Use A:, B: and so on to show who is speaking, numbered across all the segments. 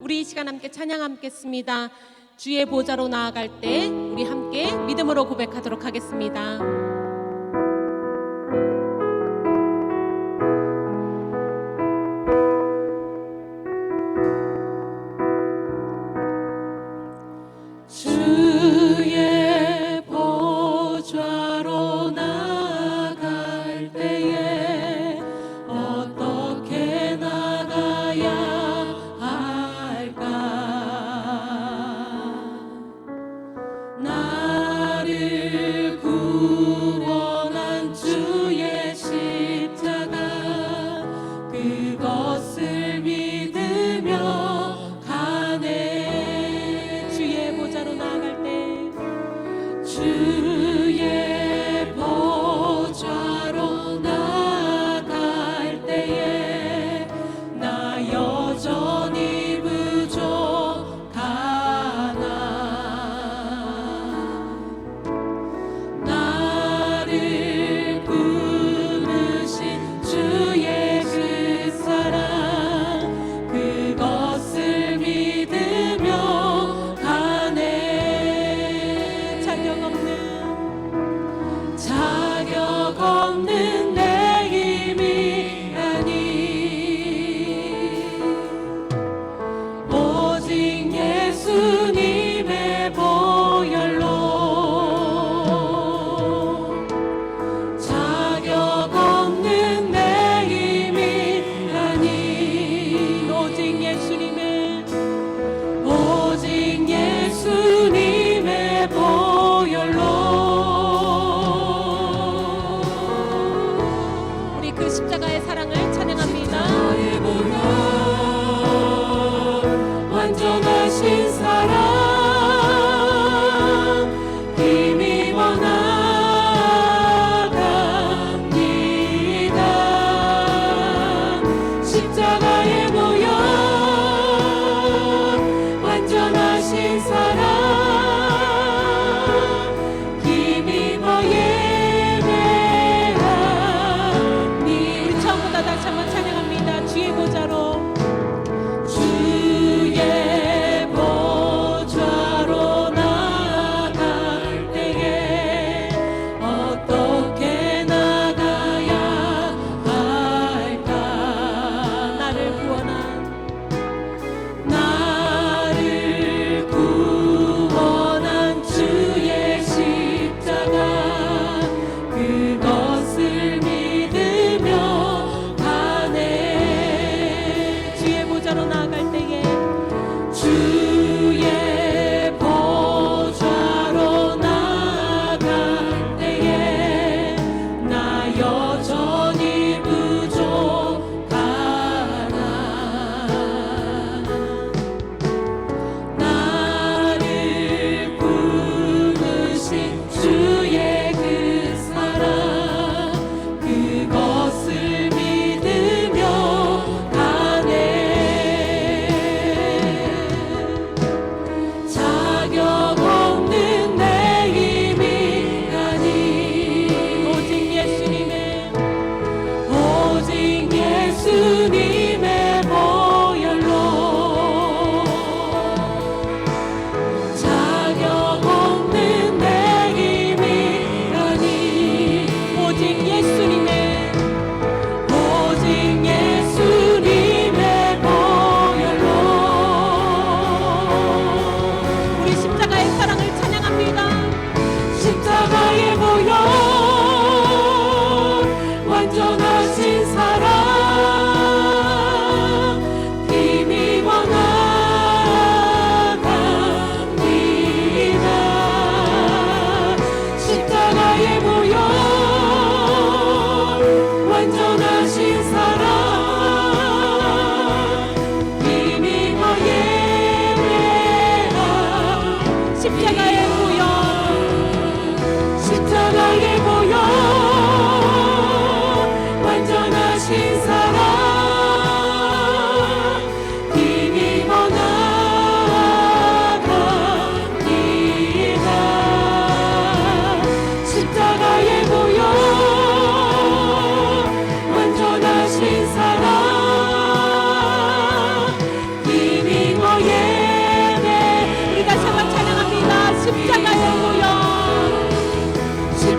A: 우리 이 시간 함께 찬양하겠습니다. 주의 보좌로 나아갈 때 우리 함께 믿음으로 고백하도록 하겠습니다.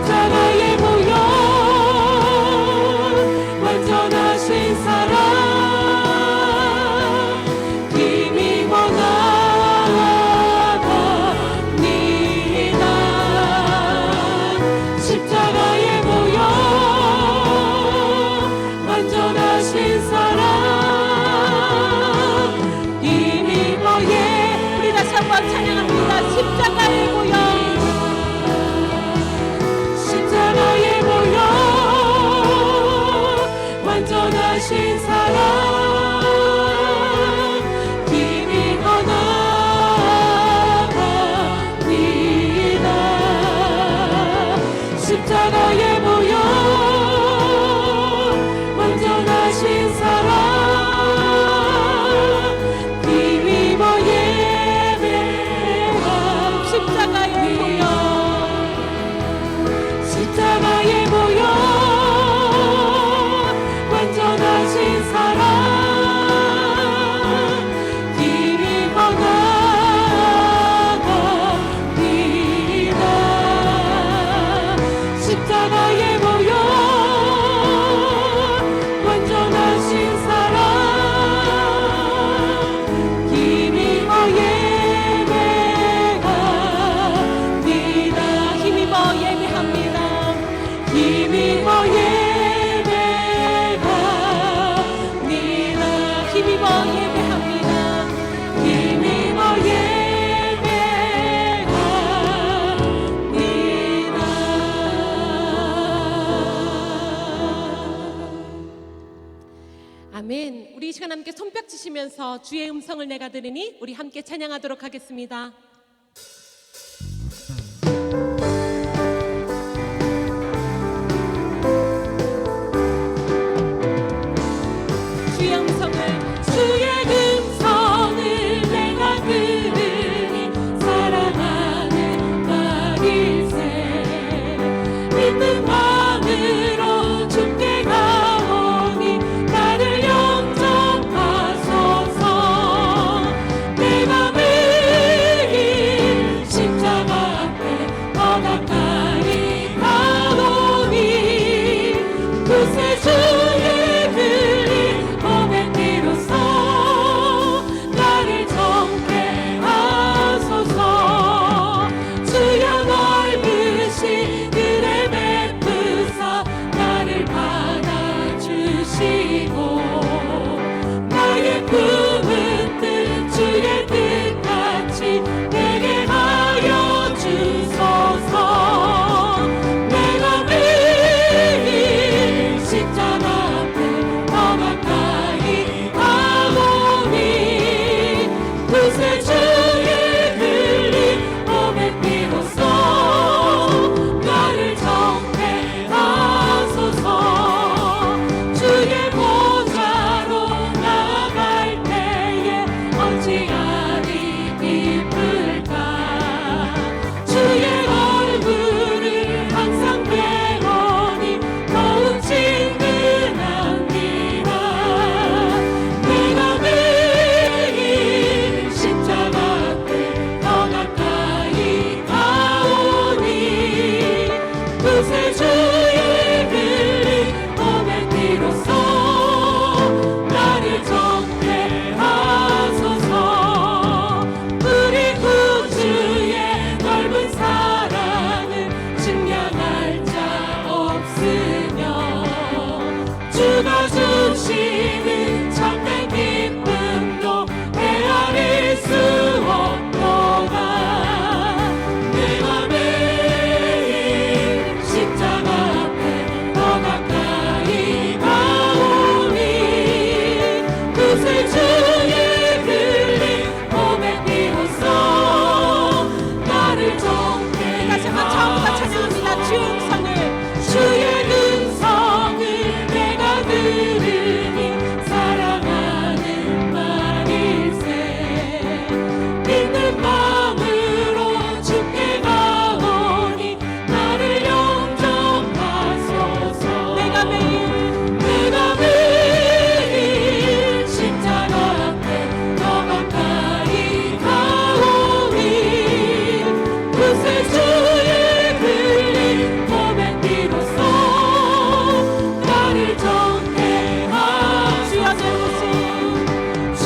A: Satan. she's alive. 함께 손뼉 치시면서 주의 음성을 내가 들으니 우리 함께 찬양하도록 하겠습니다.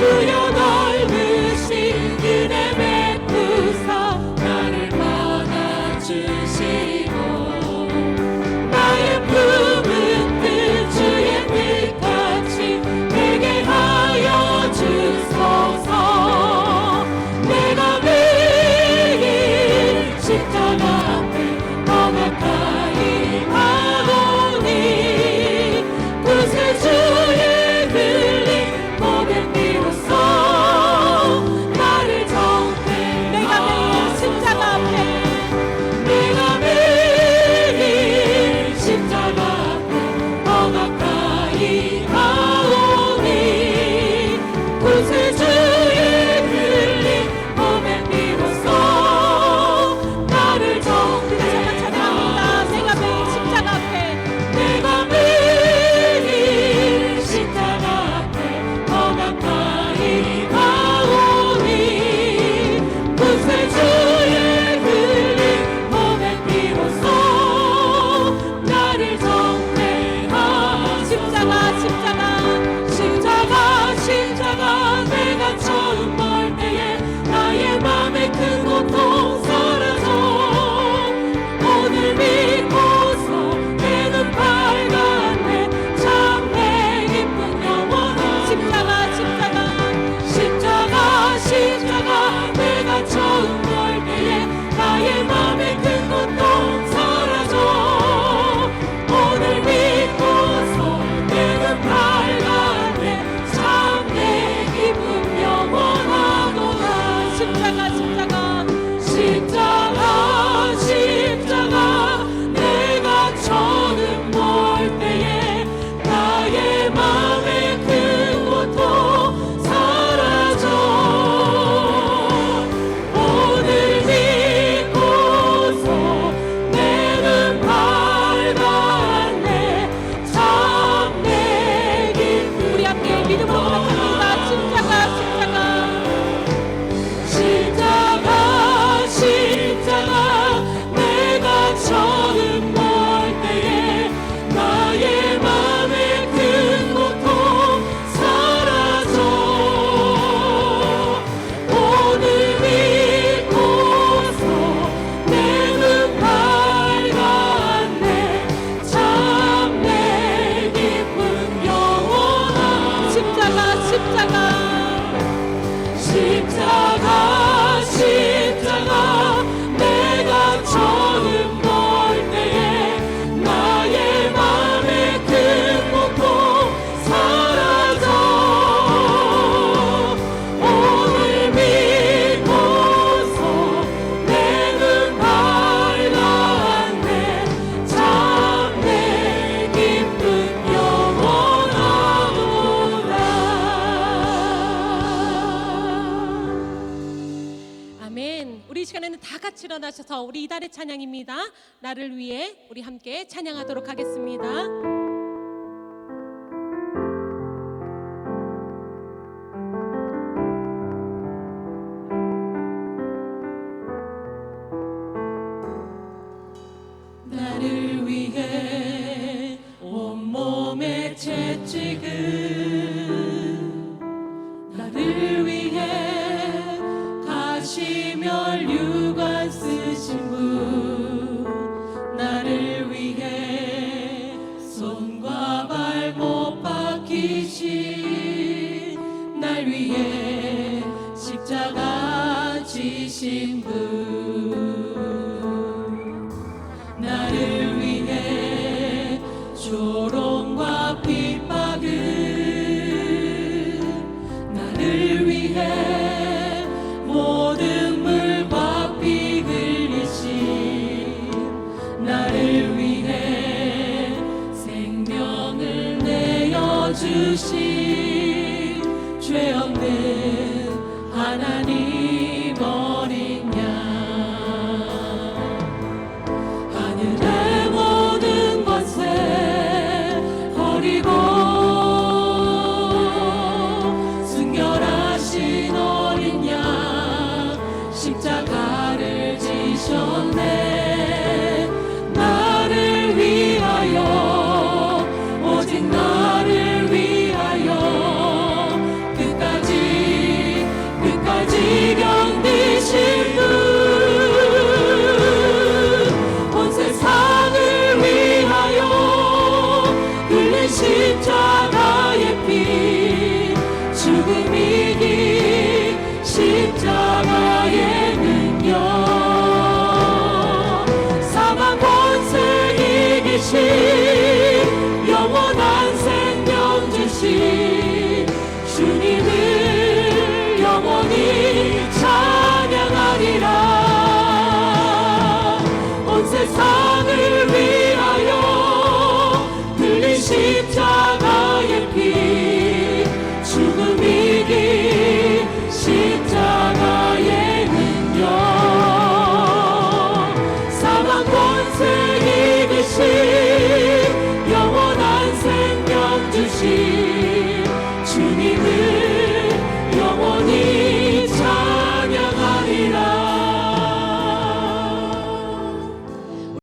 B: to you.
C: 원하셔서 우리 이달의 찬양입니다. 나를 위해 우리 함께 찬양하도록 하겠습니다.
A: 나를 위해 온몸의 채찍을 온 세상을